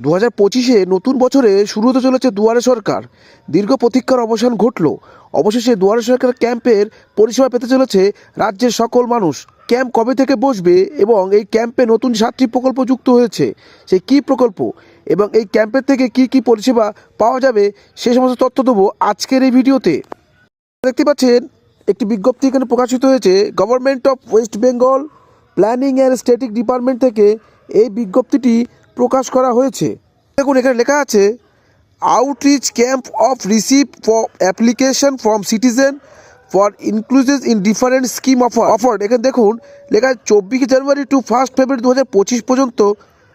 দু হাজার পঁচিশে নতুন বছরে শুরু হতে চলেছে দুয়ারে সরকার। দীর্ঘ প্রতীক্ষার অবসান ঘটল। অবশেষে দুয়ারে সরকার ক্যাম্পের পরিষেবা পেতে চলেছে রাজ্যের সকল মানুষ। ক্যাম্প কবে থেকে বসবে এবং এই ক্যাম্পে নতুন সাতটি প্রকল্প যুক্ত হয়েছে, সে কী প্রকল্প এবং এই ক্যাম্পের থেকে কি কি পরিষেবা পাওয়া যাবে, সে সমস্ত তথ্য দেবো আজকের এই ভিডিওতে। দেখতে পাচ্ছেন, একটি বিজ্ঞপ্তি এখানে প্রকাশিত হয়েছে government of West Bengal planning and static department থেকে এই বিজ্ঞপ্তিটি প্রকাশ করা হয়েছে। দেখুন এখানে লেখা আছে outreach camp of receive for application from citizen for inclusions in different scheme offer offer এখানে দেখুন লেখা আছে চব্বিশে জানুয়ারি টু ফার্স্ট ফেব্রুয়ারি দু হাজার পঁচিশ পর্যন্ত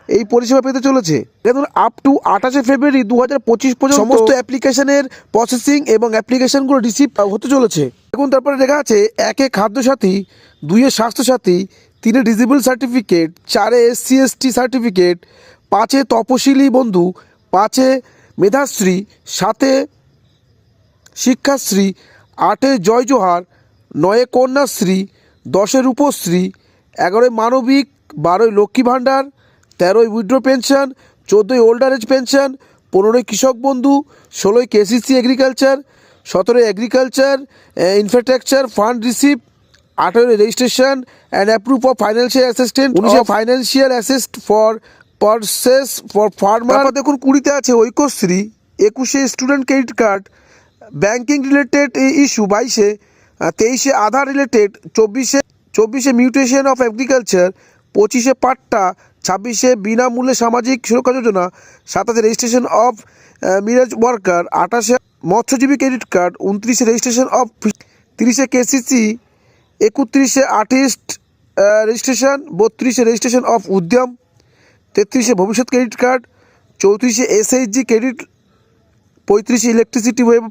এই পরিষেবা পেতে চলেছে। দেখুন আপ টু আঠাশে ফেব্রুয়ারি দু হাজার পঁচিশ পর্যন্ত সমস্ত অ্যাপ্লিকেশনের প্রসেসিং এবং অ্যাপ্লিকেশনগুলো রিসিভ হতে চলেছে। দেখুন তারপরে লেখা আছে একে খাদ্যসাথী দুইয়ে স্বাস্থ্যসাথী তিনে ডিজিবল সার্টিফিকেট, চারে এসসি এসটি সার্টিফিকেট, পাঁচে তপশিলি বন্ধু, পাঁচে মেধাশ্রী, সাতে শিক্ষাশ্রী, আটে জয় জোহার নয়ে কন্যাশ্রী, দশে রূপশ্রী, এগারোয় মানবিক বারোই লক্ষ্মী ভাণ্ডার তেরোই উইড্রো পেনশন চোদ্দোই ওল্ডার এজ পেনশন পনেরোই কৃষক বন্ধু ষোলোই কেসিসি এগ্রিকালচার সতেরোই এগ্রিকালচার ইনফ্রাস্ট্রাকচার ফান্ড রিসিভ আঠেরোই registration and approve of financial assistant উনিশে financial assist for purchase for farmer দেখুন কুড়িতে আছে ঐক্যশ্রী একুশে student credit card banking related issue বাইশে তেইশে আধার রিলেটেড চব্বিশে চব্বিশে মিউটেশন অফ এগ্রিকালচার পঁচিশে পাট্টা ছাব্বিশে বিনামূল্যে সামাজিক সুরক্ষা যোজনা সাতাশে রেজিস্ট্রেশন অফ মিরাজ ওয়ার্কার আঠাশে মৎস্যজীবী ক্রেডিট কার্ড উনত্রিশে রেজিস্ট্রেশন অফ তিরিশে কেসিসি একত্রিশে আর্টিস্ট রেজিস্ট্রেশন বত্রিশে রেজিস্ট্রেশন অফ উদ্যম, তেত্রিশে ভবিষ্যৎ ক্রেডিট কার্ড চৌত্রিশে এসএইচজি ক্রেডিট পঁয়ত্রিশে ইলেকট্রিসিটি ওয়েব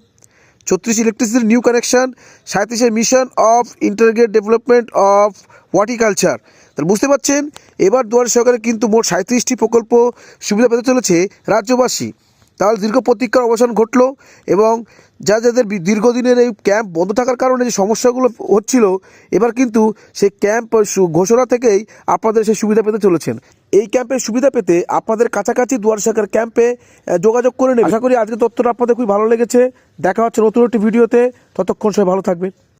ছত্রিশ electricity new connection সাঁত্রিশে mission of integrate development of horticulture তাহলে বুঝতে পারছেন? এবার দুয়ারে সরকারে কিন্তু মোট সাঁত্রিশটি প্রকল্প সুবিধা পেতে চলেছে রাজ্যবাসী। তাহলে দীর্ঘ প্রতীক্ষার অবসান ঘটলো এবং যা যাদের দীর্ঘদিনের এই ক্যাম্প বন্ধ থাকার কারণে যে সমস্যাগুলো হচ্ছিল, এবার কিন্তু সেই ক্যাম্প ঘোষণা থেকেই আপনাদের সেই সুবিধা পেতে চলেছেন। এই ক্যাম্পের সুবিধা পেতে আপনাদের কাছাকাছি দুয়ার সরকার ক্যাম্পে যোগাযোগ করে নেবেন। আশা করি আজকের তথ্যটা আপনাদের খুবই ভালো লেগেছে। দেখা হচ্ছে নতুন একটি ভিডিওতে। ততক্ষণ সবাই ভালো থাকবেন।